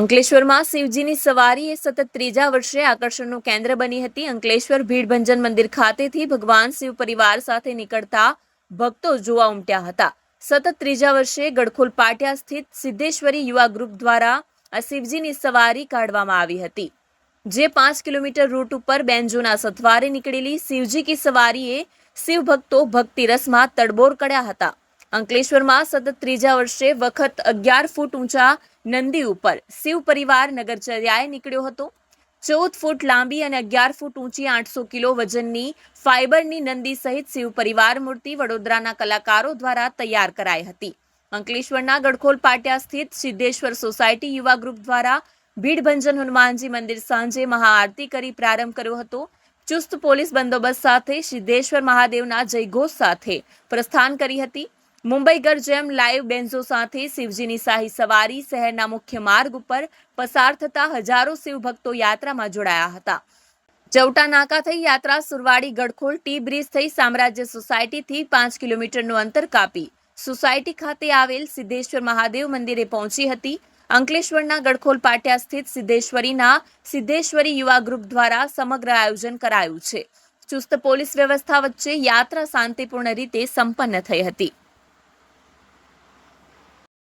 અંકલેશ્વરમાં શિવજીની સવારી એ સતત ત્રીજા વર્ષે આકર્ષણનું કેન્દ્ર બની હતી. અંકલેશ્વર ભીડભંજન મંદિર ખાતેથી ભગવાન શિવ પરિવાર સાથે નીકળતા ભક્તો જોવા ઉમટ્યા હતા. સતત ત્રીજા વર્ષે ગડખોલ પાટિયા સ્થિત સિદ્ધેશ્વરી યુવા ગ્રુપ દ્વારા આ શિવજીની સવારી કાઢવામાં આવી હતી. જે પાંચ કિલોમીટર રૂટ ઉપર બેન્જોના સથવારે નીકળેલી શિવજી કી સવારીએ શિવ ભક્તો ભક્તિ રસમાં તડબોર કર્યા હતા. અંકલેશ્વરમાં સતત ત્રીજા વર્ષે વખત અગિયાર ફૂટ ઊંચા નંદી ઉપર શિવ પરિવાર નગરચર્યાએ નીકળ્યો હતો. ચૌદ ફૂટ લાંબી અને અગિયાર ફૂટ ઊંચી આઠસો કિલો વજનની ફાઇબરની નંદી સહિત શિવ પરિવાર મૂર્તિ વડોદરાના કલાકારો દ્વારા તૈયાર કરાઈ હતી. અંકલેશ્વરના ગડખોલ પાટિયા સ્થિત સિદ્ધેશ્વર સોસાયટી યુવા ગ્રુપ દ્વારા ભીડભંજન હનુમાનજી મંદિર સાંજે મહાઆરતી કરી પ્રારંભ કર્યો હતો. ચુસ્ત પોલીસ બંદોબસ્ત સાથે સિદ્ધેશ્વર મહાદેવના જયઘોષ સાથે પ્રસ્થાન કરી હતી. મુંબઈગર જેમ લાઈવ બેન્ઝો સાથે શિવજીની શાહી સવારી શહેરના મુખ્ય માર્ગ ઉપર પસાર થતા હજારો શિવભક્તો યાત્રામાં જોડાયા હતા. ચૌટા નાકા થઈ યાત્રા સુરવાડી ગડખોલ ટી બ્રિજ થઈ સામ્રાજ્ય સોસાયટીથી પાંચ કિલોમીટરનું અંતર કાપી. સોસાયટી ખાતે આવેલ સિદ્ધેશ્વર મહાદેવ મંદિરે પહોંચી હતી. અંકલેશ્વરના ગડખોલ પાટિયા સ્થિત સિદ્ધેશ્વરીના સિદ્ધેશ્વરી યુવા ગ્રુપ દ્વારા સમગ્ર આયોજન કરાયું છે. ચુસ્ત પોલીસ વ્યવસ્થા વચ્ચે યાત્રા શાંતિપૂર્ણ રીતે સંપન્ન થઈ હતી.